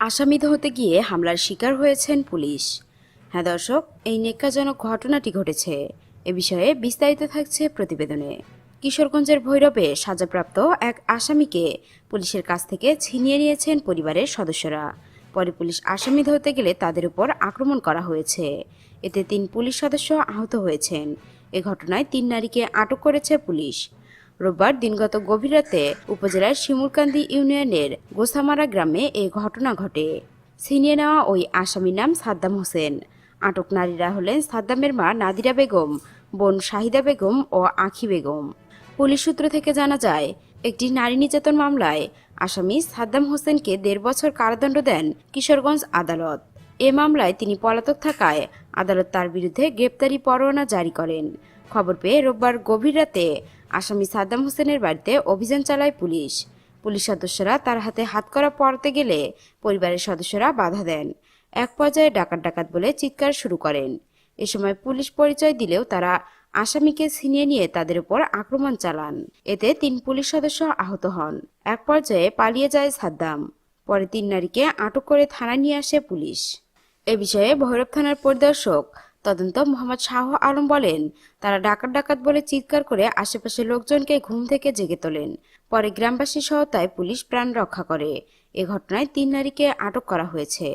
আসামি হতে গিয়ে হামলার শিকার হয়েছেন পুলিশ। হ্যাঁ দর্শক, এই নেক্কাজনক ঘটনাটি ঘটেছে। এ বিষয়ে বিস্তারিত থাকছে প্রতিবেদনে। কিশোরগঞ্জের ভৈরবে সাজাপ্রাপ্ত এক আসামিকে পুলিশের কাছ থেকে ছিনিয়ে নিয়েছেন পরিবারের সদস্যরা। পরে পুলিশ আসামি ধরতে গেলে তাদের উপর আক্রমণ করা হয়েছে। এতে তিন পুলিশ সদস্য আহত হয়েছেন। এ ঘটনায় তিন নারীকে আটক করেছে পুলিশ। রোববার দিনগত গভীর রাতে উপজেলার শিমুলকান্দি ইউনিয়নের গোসামারা গ্রামে এই ঘটনা ঘটে। ছিনিয়ে নেওয়া ওই আসামির নাম সাদ্দাম হোসেন। আটক নারীরা হলেন সাদ্দামের মা নাদিরা বেগম, বোন শাহিদা বেগম ও আখি বেগম। পুলিশ সূত্র থেকে জানা যায়, একটি নারী নির্যাতন মামলায় আসামি সাদ্দাম হোসেনকে দেড় বছর কারাদণ্ড দেন কিশোরগঞ্জ আদালত। এ মামলায় তিনি পলাতক থাকায় আদালত তার বিরুদ্ধে গ্রেপ্তারি পরোয়ানা জারি করেন। খবর পেয়ে রোববার গভীর রাতে আসামি সাদ্দাম হোসেনের বাড়িতে অভিযান চালায় পুলিশ। পুলিশ সদস্যরা তার হাতে হাতকড়া পরতে গেলে পরিবারের সদস্যরা বাধা দেন। এক পর্যায়ে ডাকাত ডাকাত বলে চিৎকার শুরু করেন। এ সময় পুলিশ পরিচয় দিলেও তারা আসামিকে ছিনিয়ে নিয়ে তাদের উপর আক্রমণ চালান। এতে তিন পুলিশ সদস্য আহত হন। এক পর্যায়ে পালিয়ে যায় সাদ্দাম। পরে তিন নারীকে আটক করে থানায় নিয়ে আসে পুলিশ। এ বিষয়ে ভৈরব থানার পরিদর্শক তদন্ত মোহাম্মদ শাহ আলম বলেন, তারা ডাকাত ডাকাত বলে চিৎকার করে আশেপাশের লোকজনকে ঘুম থেকে জেগে তোলেন। পরে গ্রামবাসীর সহায়তায় পুলিশ প্রাণ রক্ষা করে। এ ঘটনায় তিন নারীকে আটক করা হয়েছে।